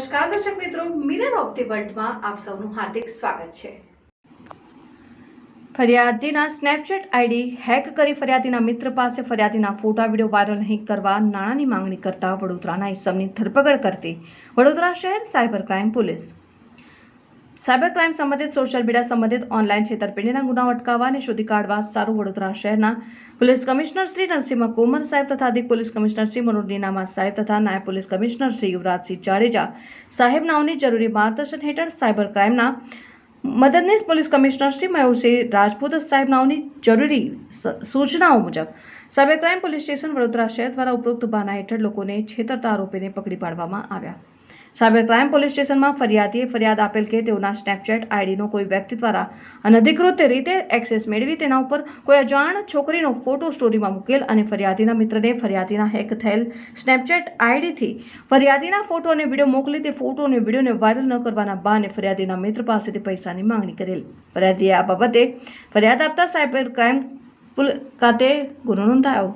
નમસ્કાર, દર્શક મિત્રો. મિરર ઓફ ધી વર્લ્ડમાં આપ સૌનું હાર્દિક સ્વાગત છે. ફરિયાદીના સ્નેપચેટ આઈડી હેક કરી ફરિયાદીના મિત્ર પાસે ફરિયાદીના ફોટા, વીડિયો વાયરલ નહીં કરવા નાણાંની માંગણી કરતા વડોદરાના ઇસમની ધરપકડ કરતી વડોદરા શહેર cyber crime police. Cyber crime સંબંધિત, સોશિયલ મીડિયા સંબંધિત ઓનલાઈન છેતરપિંડીના ગુનાઓ અટકાવવા અને શોધી કાઢવા સારું વડોદરા શહેરના પોલીસ કમિશનર શ્રી નરસિંહ કોમર સાહેબ તથા અધિક પોલીસ કમિશનર શ્રી મનોજ નીનામા સાહેબ તથા નાયબ પોલીસ કમિશનર શ્રી યુવરાજસિંહ જાડેજા સાહેબનાઓની જરૂરી માર્ગદર્શન હેઠળ સાયબર ક્રાઇમના મદદનીશ પોલીસ કમિશનર શ્રી મયુરસિંહ રાજપૂત સાહેબ નાઓની જરૂરી સૂચનાઓ મુજબ cyber crime police station Vadodara શહેર દ્વારા ઉપરોક્ત બાના હેઠળ લોકોને છેતરતા આરોપીને પકડી પાડવામાં આવ્યા. સાયબર ક્રાઇમ પોલીસ સ્ટેશનમાં ફરિયાદીએ ફરિયાદ આપેલ કે તેઓના સ્નેપચેટ આઈડીનો કોઈ વ્યક્તિ દ્વારા અનધિકૃત રીતે એક્સેસ મેળવી તેના ઉપર કોઈ અજાણ છોકરીનો ફોટો સ્ટોરીમાં મૂકેલ અને ફરિયાદીના મિત્રને ફરિયાદીના હેક થયેલ સ્નેપચેટ આઈડીથી ફરિયાદીના ફોટો અને વીડિયો મોકલી તે ફોટો અને વિડીયોને વાયરલ ન કરવાના બહાને ફરિયાદીના મિત્ર પાસેથી પૈસાની માંગણી કરેલ. ફરિયાદીએ આ બાબતે ફરિયાદ આપતા સાયબર ક્રાઇમ ખાતે ગુનો નોંધાયો.